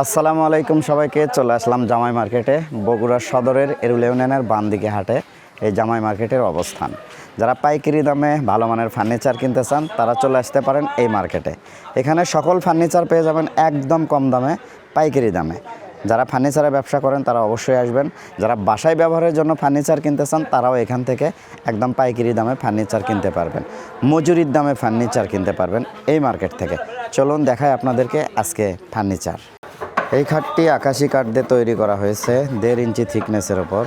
আসসালামু আলাইকুম সবাইকে, চলে আসলাম জামাই মার্কেটে, বগুড়া সদরের এরুল ইউনিয়নের বাম দিকে হাটে, এই জামাই মার্কেটের অবস্থান। যারা পাইকারি দামে ভালো মানের ফার্নিচার কিনতে চান, তারা চলে আসতে পারেন এই মার্কেটে। এখানে সকল ফার্নিচার পেয়ে যাবেন একদম কম দামে, পাইকারি দামে। যারা ফার্নিচারের ব্যবসা করেন, তারা অবশ্যই আসবেন। যারা বাসায় ব্যবহারের জন্য ফার্নিচার কিনতে চান, তারাও এখান থেকে একদম পাইকারি দামে ফার্নিচার কিনতে পারবেন। মজুরির দামে ফার্নিচার কিনতে পারবেন এই মার্কেট থেকে। চলুন দেখায় আপনাদেরকে আজকে ফার্নিচার। এই খাটটি আকাশি কাঠ দিয়ে তৈরি করা হয়েছে, দেড় ইঞ্চি থিকনেসের ওপর।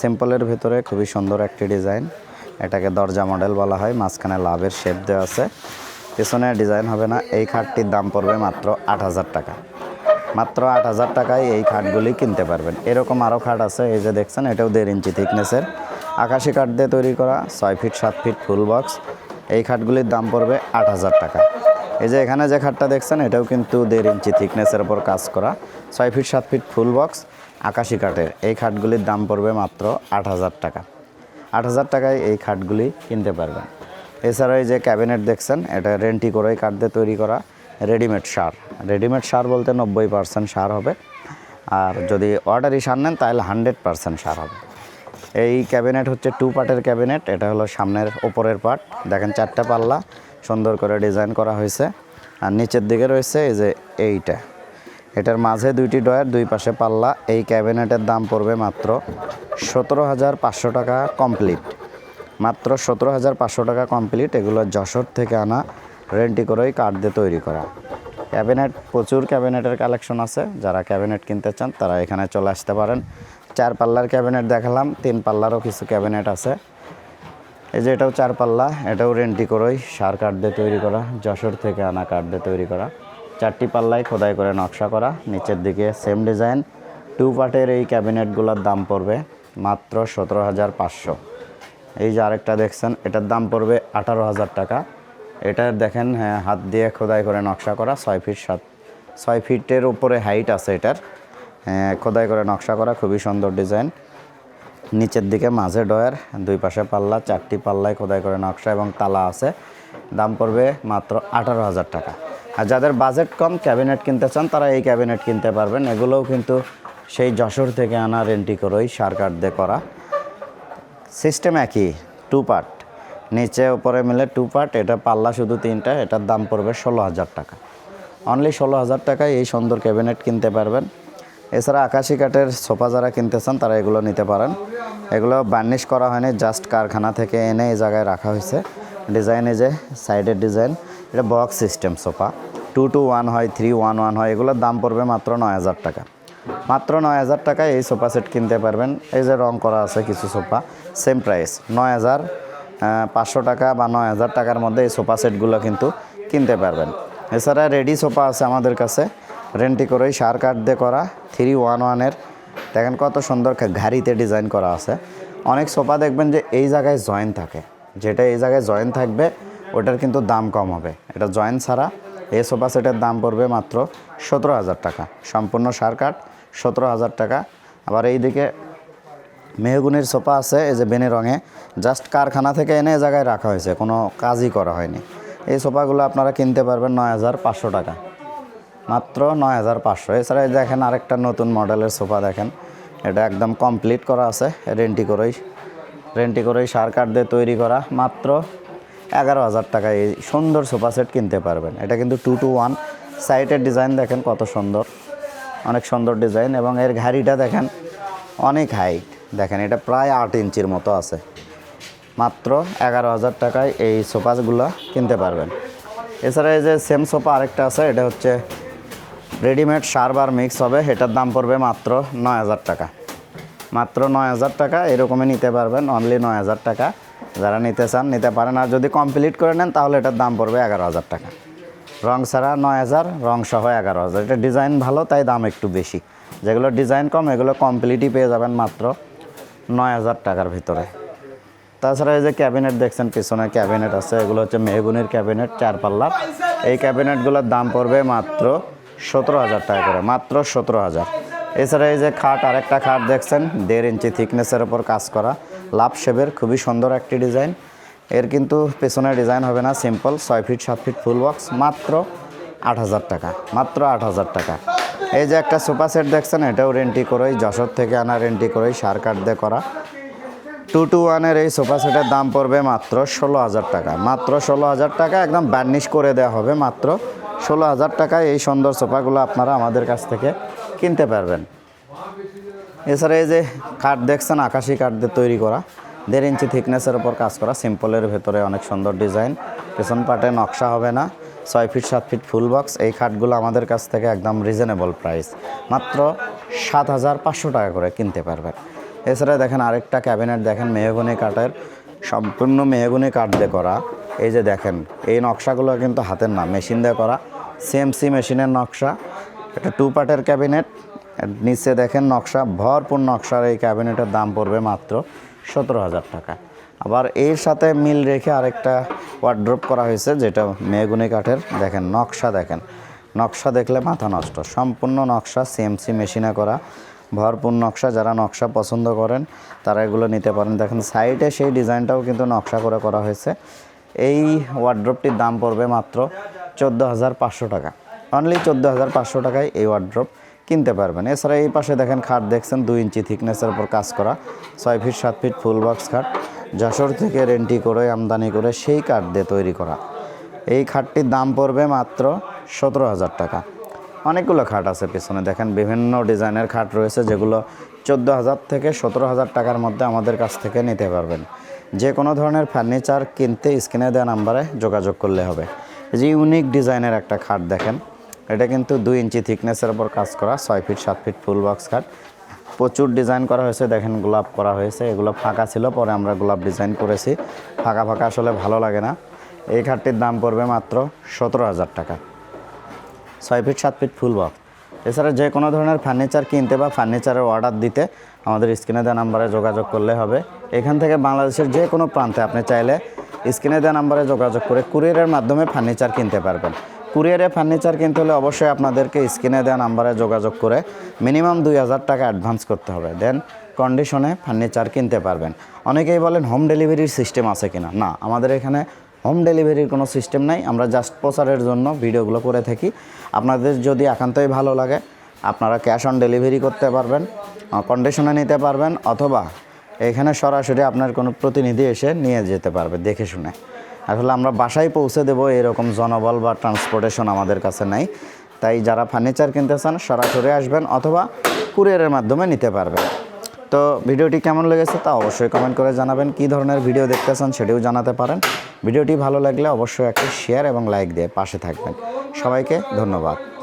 সিম্পলের ভেতরে খুবই সুন্দর একটি ডিজাইন। এটাকে দরজা মডেল বলা হয়, মাঝখানে লাভের শেপ দেওয়া আছে। পেছনে ডিজাইন হবে না, এই খাটটির দাম পড়বে মাত্র আট হাজার টাকা। মাত্র আট হাজার টাকায় এই খাটগুলি কিনতে পারবেন। এরকম আরও খাট আছে, এই যে দেখছেন, এটাও দেড় ইঞ্চি থিকনেসের। আকাশি কাঠ দিয়ে তৈরি করা, ছয় ফিট, সাত ফিট ফুল বক্স। এই খাটগুলির দাম পড়বে আট হাজার টাকা। এই যে এখানে যে খাটটা দেখছেন, এটাও কিন্তু দেড় ইঞ্চি থিকনেসের ওপর কাজ করা। ছয় ফিট সাত ফিট ফুল বক্স আকাশি কাঠের। এই খাটগুলির দাম পড়বে মাত্র আট হাজার টাকা। আট হাজার টাকায় এই খাটগুলি কিনতে পারবেন। এছাড়া এই যে ক্যাবিনেট দেখছেন, এটা রেন্টি করেই কাঠ দিয়ে তৈরি করা রেডিমেড সার। রেডিমেড সার বলতে নব্বই পার্সেন্ট সার হবে। আর যদি অর্ডারি সার নেন, তাহলে হান্ড্রেড পার্সেন্ট সার হবে। এই ক্যাবিনেট হচ্ছে টু পার্টের ক্যাবিনেট, এটা হলো সামনের ওপরের পার্ট। দেখেন চারটা পাল্লা সুন্দর করে ডিজাইন করা হয়েছে। আর নিচের দিকে রয়েছে এই যে এইটা। এটার মাঝে দুইটি ডয়ার দুই পাশে পাল্লা। এই ক্যাবিনেটের দাম পড়বে মাত্র সতেরো হাজার পাঁচশো টাকা কমপ্লিট। মাত্র সতেরো হাজার পাঁচশো টাকা কমপ্লিট। এগুলো যশোর থেকে আনা রেন্টি করেই কাঠ দিয়ে তৈরি করা। ক্যাবিনেট, প্রচুর ক্যাবিনেটের কালেকশন আছে। যারা ক্যাবিনেট কিনতে চান, তারা এখানে চলে আসতে পারেন। চার পাল্লার ক্যাবিনেট দেখালাম, তিন পাল্লারও কিছু ক্যাবিনেট আছে। এই যে এটাও চার পাল্লা এটাও রেন্টি করেই সার কাঠ দিয়ে তৈরি করা যশোর থেকে আনা কাঠ দিয়ে তৈরি করা। চারটি পাল্লায় খোদাই করে নকশা করা নিচের দিকে সেম ডিজাইন টু পার্টের এই ক্যাবিনেটগুলোর দাম পড়বে মাত্র সতেরো হাজার পাঁচশো। এই যে আরেকটা দেখছেন এটার দাম পড়বে আঠারো হাজার টাকা। এটা দেখেন হ্যাঁ হাত দিয়ে খোদাই করে নকশা করা ছয় ফিট সাত ছয় ফিটের উপরে হাইট আছে এটার। হ্যাঁ, খোদাই করে নকশা করা খুবই সুন্দর ডিজাইন নিচের দিকে মাঝে ডয়ার, দুই পাশে পাল্লা, চারটি পাল্লায় খোদাই করে নকশা এবং তালা আছে। দাম পড়বে মাত্র আঠারো হাজার টাকা। আর যাদের বাজেট কম, ক্যাবিনেট কিনতে চান, তারা এই ক্যাবিনেট কিনতে পারবেন। এগুলোও কিন্তু সেই যশোর থেকে আনা রেন্টি করেই সার কাঠ দিয়ে করা। সিস্টেম একই টু পার্ট নিচে ওপরে মিলে টু পার্ট এটা পাল্লা শুধু তিনটা, এটার দাম পড়বে ষোলো হাজার টাকা। অনলি ষোলো হাজার টাকায় এই সুন্দর ক্যাবিনেট কিনতে পারবেন। এছাড়া আকাশি কাঠের সোফা যারা কিনতে চান তারা এগুলো নিতে পারেন। এগুলো বার্নিশ করা হয়নি জাস্ট কারখানা থেকে এনে এই জায়গায় রাখা হয়েছে। ডিজাইনে যে সাইডের ডিজাইন, এটা box system sofa. Two two one হয় থ্রি ওয়ান ওয়ান হয়, এগুলোর দাম পড়বে মাত্র নয় হাজার টাকা। মাত্র নয় হাজার টাকায় এই সোফা সেট কিনতে পারবেন। এই যে রং করা আছে কিছু সোফা সেম প্রাইস নয় হাজার পাঁচশো টাকা বা নয় হাজার টাকার মধ্যে এই সোফা সেটগুলো কিন্তু কিনতে পারবেন। এছাড়া রেডি সোফা আছে আমাদের কাছে। রেন্টি করেই সার কাঠ দিয়ে করা থ্রি ওয়ান ওয়ানের দেখেন কত সুন্দর ঘাড়িতে ডিজাইন করা আছে। অনেক সোফা দেখবেন যে এই জায়গায় জয়েন থাকে। যেটা এই জায়গায় জয়েন থাকবে, ওটার কিন্তু দাম কম হবে। এটা জয়েন ছাড়া এই সোফা সেটের দাম পড়বে মাত্র সতেরো হাজার টাকা। সম্পূর্ণ সার কাঠ সতেরো হাজার টাকা। আবার এইদিকে মেহগুনির সোফা আছে, এই যে বেনি রঙে। জাস্ট কারখানা থেকে এনে এ জায়গায় রাখা হয়েছে, কোনো কাজই করা হয়নি। এই সোফাগুলো আপনারা কিনতে পারবেন নয় হাজার পাঁচশো টাকা। মাত্র নয় হাজার পাঁচশো। এছাড়া দেখেন আরেকটা নতুন মডেলের সোফা দেখেন। এটা একদম কমপ্লিট করা আছে, রেন্টি করেই। রেন্টি করেই সার কাঠ দিয়ে তৈরি করা। মাত্র এগারো হাজার টাকায় এই সুন্দর সোফা সেট কিনতে পারবেন। এটা কিন্তু টু টু ওয়ান সাইটের ডিজাইন দেখেন কত সুন্দর। অনেক সুন্দর ডিজাইন এবং এর ঘাড়িটা দেখেন অনেক হাইট দেখেন এটা প্রায় আট ইঞ্চির মতো আছে। মাত্র এগারো হাজার টাকায় এই সোফাগুলো কিনতে পারবেন। এছাড়া এই যে সেম সোফা আরেকটা আছে, এটা হচ্ছে রেডিমেড সারবার মিক্স হবে এটার দাম পড়বে মাত্র নয় হাজার টাকা। মাত্র নয় হাজার টাকা, এরকমই নিতে পারবেন অনলি নয় হাজার টাকা। যারা নিতে চান, নিতে পারেন, আর যদি কমপ্লিট করে নেন, তাহলে এটার দাম পড়বে এগারো হাজার টাকা। রং ছাড়া নয় হাজার, রং সহ এগারো হাজার। এটা ডিজাইন ভালো, তাই দাম একটু বেশি। যেগুলো ডিজাইন কম, এগুলো কমপ্লিটই পেয়ে যাবেন মাত্র নয় হাজার টাকার ভিতরে। তাছাড়া এই যে ক্যাবিনেট দেখছেন, পিছনে ক্যাবিনেট আছে, এগুলো হচ্ছে মেহগুনির ক্যাবিনেট চার পাল্লার। এই ক্যাবিনেটগুলোর দাম পড়বে মাত্র সতেরো হাজার টাকা করে, মাত্র সতেরো হাজার। এছাড়া এই যে খাট, আরেকটা খাট দেখছেন, দেড় ইঞ্চি থিকনেসের ওপর কাজ করা, লাভ শেপের, খুবই সুন্দর একটি ডিজাইন। এর কিন্তু পেছনে ডিজাইন হবে না, সিম্পল, ছয় ফিট, সাত ফিট ফুল বক্স, মাত্র আট হাজার টাকা, মাত্র আট হাজার টাকা। এই যে একটা সোফা সেট দেখছেন, এটাও রেন্টি করেই, যশোর থেকে আনা রেন্টি করেই, সার কাঠ দিয়ে করা। টু টু ওয়ানের এই সোফা সেটের দাম পড়বে মাত্র ষোলো হাজার টাকা, মাত্র ষোলো হাজার টাকা, একদম বার্নিশ করে দেওয়া হবে মাত্র ষোলো হাজার টাকায় এই সুন্দর সোফাগুলো আপনারা আমাদের কাছ থেকে কিনতে পারবেন। এছাড়া এই যে কাঠ দেখছেন, আকাশি কাঠ দিয়ে তৈরি করা। দেড় ইঞ্চি থিকনেসের ওপর কাজ করা, সিম্পলের ভেতরে অনেক সুন্দর ডিজাইন। পেছন পাটে নকশা হবে না, ছয় ফিট, সাত ফিট ফুল বক্স। এই খাটগুলো আমাদের কাছ থেকে একদম রিজনেবল প্রাইস। মাত্র সাত হাজার পাঁচশো টাকা করে কিনতে পারবেন। এছাড়া দেখেন আরেকটা ক্যাবিনেট, দেখেন মেহগুনি কাঠের সম্পূর্ণ মেহগুনি কাঠ দিয়ে করা। এই যে দেখেন, এই নকশাগুলো কিন্তু হাতের না, মেশিন দিয়ে করা। সিএমসি মেশিনের নকশা। এটা টু পার্টের ক্যাবিনেট নিচে দেখেন নকশা, ভরপুর নকশার এই ক্যাবিনেটের দাম পড়বে মাত্র সতেরো হাজার টাকা। আবার এর সাথে মিল রেখে আরেকটা ওয়ার্ড্রপ করা হয়েছে, যেটা মেগুনি কাঠের। দেখেন নকশা দেখেন। নকশা দেখলে মাথা নষ্ট। সম্পূর্ণ নকশা সিএমসি মেশিনে করা। ভরপুর নকশা, যারা নকশা পছন্দ করেন, তারা এগুলো নিতে পারেন। দেখেন সাইডে সেই ডিজাইনটাও কিন্তু নকশা করে করা হয়েছে। এই ওয়ার্ড্রপটির দাম পড়বে মাত্র চোদ্দ হাজার পাঁচশো টাকা। অনলি চোদ্দ হাজার পাঁচশো টাকায় এই ওয়ার্ড্রপ কিনতে পারবেন। এছাড়া এই পাশে দেখেন খাট দেখছেন, দুই ইঞ্চি থিকনেসের উপর কাজ করা, ছয় ফিট সাত ফিট ফুল বক্স খাট। যশোর থেকে রেন্টি করে, আমদানি করে সেই কাঠ দিয়ে তৈরি করা। এই খাটটির দাম পড়বে মাত্র সতেরো হাজার টাকা। অনেকগুলো খাট আছে পিছনে। দেখেন বিভিন্ন ডিজাইনের খাট রয়েছে যেগুলো চোদ্দ হাজার থেকে সতেরো হাজার টাকার মধ্যে আমাদের কাছ থেকে নিতে পারবেন। যে কোনো ধরনের ফার্নিচার কিনতে স্ক্রিনে দেওয়া নাম্বারে যোগাযোগ করলে হবে। যে ইউনিক ডিজাইনের একটা খাট দেখেন, এটা কিন্তু দুই ইঞ্চি থিকনেসের ওপর কাজ করা, ছয় ফিট সাত ফিট ফুল বক্স খাট। প্রচুর ডিজাইন করা হয়েছে, দেখেন গোলাপ করা হয়েছে, এগুলো ফাঁকা ছিল, পরে আমরা গোলাপ ডিজাইন করেছি। ফাঁকা ফাঁকা আসলে ভালো লাগে না। এই খাটটির দাম পড়বে মাত্র সতেরো হাজার টাকা। ছয় ফিট সাত ফিট ফুল বক্স এছাড়া যে কোনো ধরনের ফার্নিচার কিনতে বা ফার্নিচারের অর্ডার দিতে আমাদের স্ক্রিনে দেওয়া নাম্বারে যোগাযোগ করলে হবে। এখান থেকে বাংলাদেশের যে কোনো প্রান্তে আপনি চাইলে স্ক্রিনে দেওয়া নাম্বারে যোগাযোগ করে কুরিয়ারের মাধ্যমে ফার্নিচার কিনতে পারবেন। কুরিয়ারে ফার্নিচার কিনতে হলে অবশ্যই আপনাদেরকে স্ক্রিনে দেওয়া নাম্বারে যোগাযোগ করে মিনিমাম দুই হাজার টাকা অ্যাডভান্স করতে হবে। দেন কন্ডিশনে ফার্নিচার কিনতে পারবেন। অনেকেই বলেন হোম ডেলিভারির সিস্টেম আছে কিনা? না, আমাদের এখানে হোম ডেলিভারির কোনো সিস্টেম নাই। আমরা জাস্ট প্রচারের জন্য ভিডিওগুলো করে থাকি। আপনাদের যদি একান্তই ভালো লাগে, আপনারা ক্যাশ অন ডেলিভারি করতে পারবেন কন্ডিশনে নিতে পারবেন, অথবা এখানে সরাসরি আপনার কোনো প্রতিনিধি এসে নিয়ে যেতে পারবে, দেখে শুনে। আসলে আমরা বাসায় পৌঁছে দেবো, এরকম জনবল বা ট্রান্সপোর্টেশন আমাদের কাছে নাই। তাই যারা ফার্নিচার কিনতে চান, সরাসরি আসবেন অথবা কুরিয়ারের মাধ্যমে নিতে পারবেন। তো ভিডিওটি কেমন লেগেছে তা অবশ্যই কমেন্ট করে জানাবেন। কী ধরনের ভিডিও দেখতে চান সেটিও জানাতে পারেন। ভিডিওটি ভালো লাগলে অবশ্যই একটি শেয়ার এবং লাইক দিয়ে পাশে থাকবেন। সবাইকে ধন্যবাদ।